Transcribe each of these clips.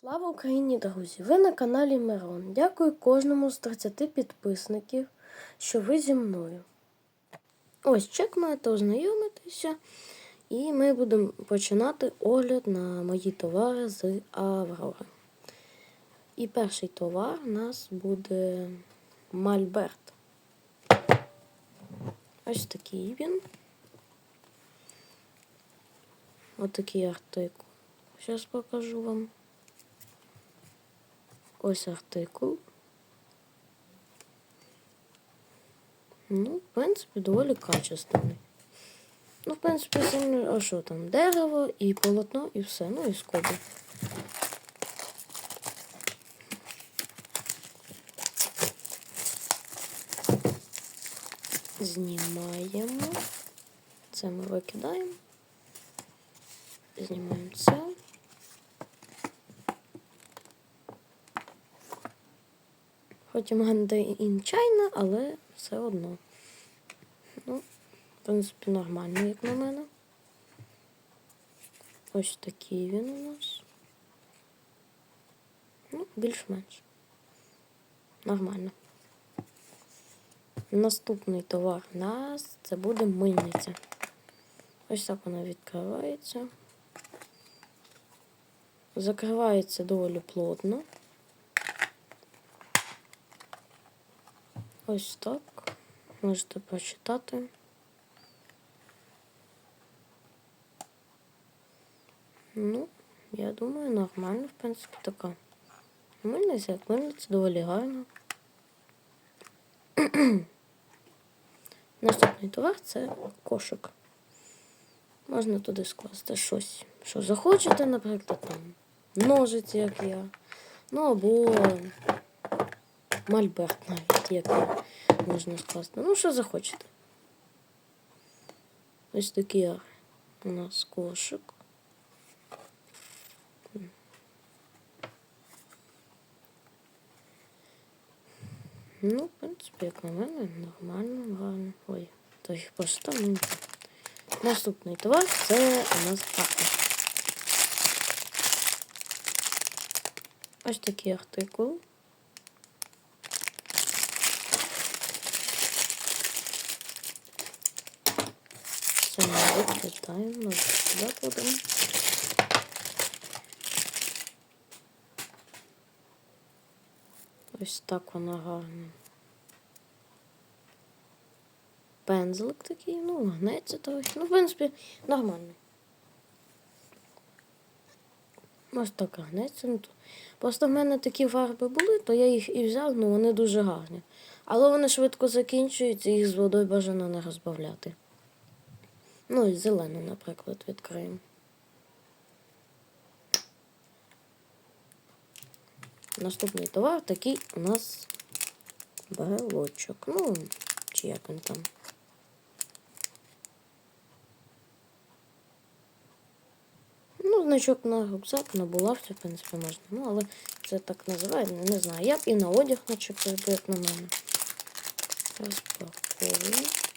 Слава Україні, друзі! Ви на каналі Мирон. Дякую кожному з 30 підписників, що ви зі мною. Ось чек маєте ознайомитися, і ми будемо починати огляд на мої товари з Аврори. І перший товар у нас буде Мальберт. Ось такий він. Ось такий артикул. Зараз покажу вам. Ось артикул. Ну, в принципі, доволі качественний. Ну, в принципі, сильно, а що там? Дерево і полотно, і все. Ну і скоби. Знімаємо. Це ми викидаємо. Знімаємо це. Хоч і мене інчайна, але все одно. Ну, в принципі, нормально, як на мене. Ось такий він у нас. Ну, більш-менш. Нормально. Наступний товар у нас це буде мильниця. Ось так вона відкривається. Закривається доволі плотно. Ось так. Можете прочитати. Ну, я думаю, нормально, в принципі, така. Мильниця, як мильниця, доволі гарно. Наступний товар це кошик. Можна туди скласти щось, що захочете, наприклад, там ножиці, як я. Ну або мольберт навіть, я можна скласти. Ну, що захочете. Ось такий у нас кошик. Ну, в принципі, як на мене, нормально, гарно. Ой, то їх поставимо. Наступний товар це у нас папа. Ось такий артикул. Це ми викидаємо, сюди кладемо. Ось так вона гарно. Пензлик такий, ну, гнеться трохи. Ну, в принципі, нормально. Ось так гнеться. Ну, то- Просто в мене такі фарби були, то я їх і взяв, ну вони дуже гарні. Але вони швидко закінчуються, їх з водою бажано не розбавляти. Ну і зелену, наприклад, відкриємо. Наступний товар такий у нас брелочок. Ну, чи як він там. Ну, значок на рюкзак, на булавці, в принципі, можна. Ну, але це так називають, не знаю. Я б і на одяг би, як на мене. Розпаковую.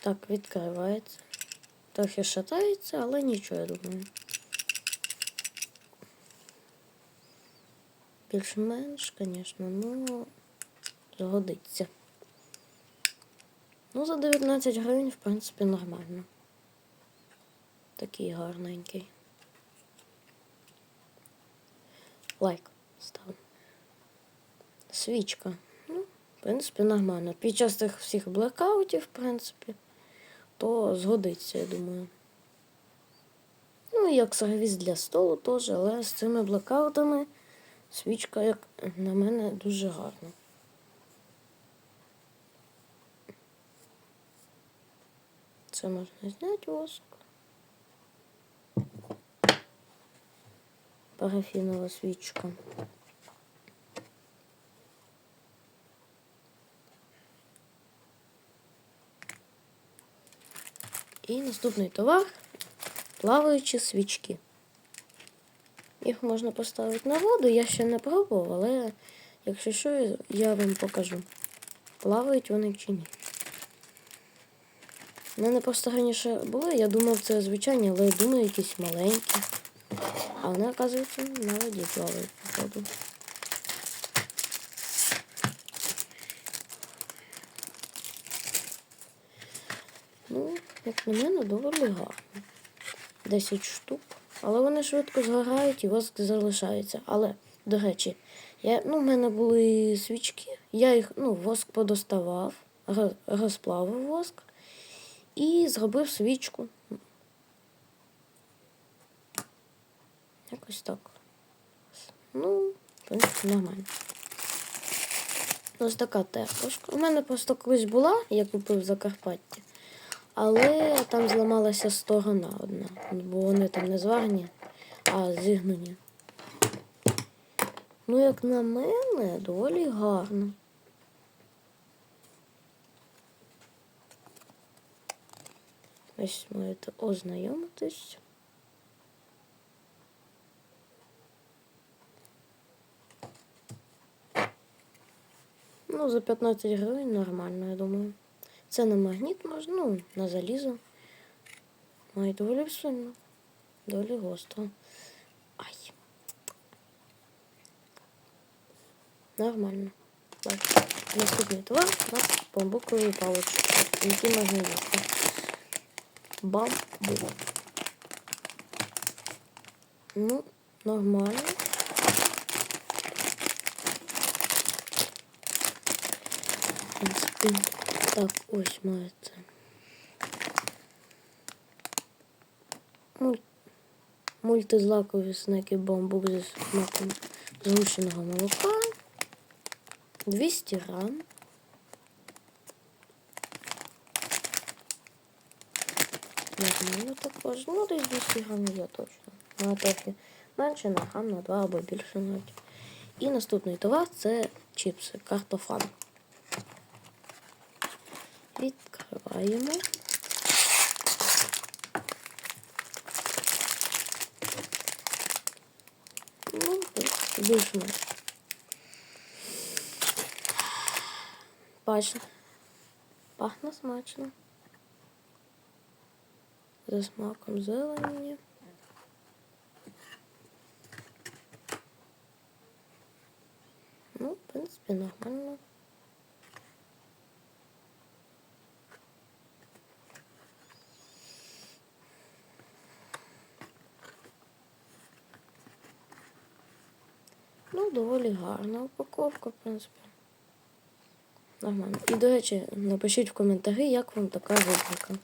Так відкривається. Трохи шатається, але нічого, я думаю. Більш-менш, звісно, ну згодиться. Ну, за 19 гривень, в принципі, нормально. Такий гарненький. Лайк став. Свічка. Ну, в принципі, нормально. Під час тих всіх блекаутів, в принципі, то згодиться, я думаю. Ну, як сервіс для столу теж, але з цими блекаутами свічка, як на мене, дуже гарна. Це можна зняти воск. Парафінова свічка. І наступний товар плаваючі свічки. Їх можна поставити на воду, я ще не пробував, але якщо що, я вам покажу, плавають вони чи ні. У мене просто раніше були, я думав, це звичайні, але думаю, якісь маленькі. А вони, оказується, на воді плавають, походу. Ну, як на мене, доволі гарно. 10 штук. Але вони швидко згорають і воск залишається. Але, до речі, я, ну, в мене були свічки, я їх ну, воск подоставав, ро- розплавив воск і зробив свічку. Якось так. Ну, в принципі, нормально. Ось така терпочка. У мене просто колись була, я купив в Закарпатті. Але там зламалася сторона одна, бо вони там не зварені, а зігнені. Ну, як на мене, доволі гарно. Ось можете ознайомитись. Ну, за 15 гривень нормально, я думаю. Це на магніт можна, ну, на залізо. Ай, доволі сильно. Доволі гостро. Ай. Нормально. Так. Наступний товар у нас бамбукові палички, які можна їсти. Бамбук. Ну, нормально. В принципі, Так, ось маєте. Муль... Мультизлакові снеки бамбук зі смаком згущеного молока. 200 грам. Нормально також. Ну, десь 200 грам є точно. На трохи менше, на грам, на 2 або більше навіть. І наступний товар це чіпси, картофан. Відкриваємо. Ну, більш-менш. Бачно. Пахне смачно. За смаком зелені. Ну, в принципі, нормально. Ну, доволі гарна упаковка, в принципі. Нормально. І, до речі, напишіть в коментарі, як вам така рубрика.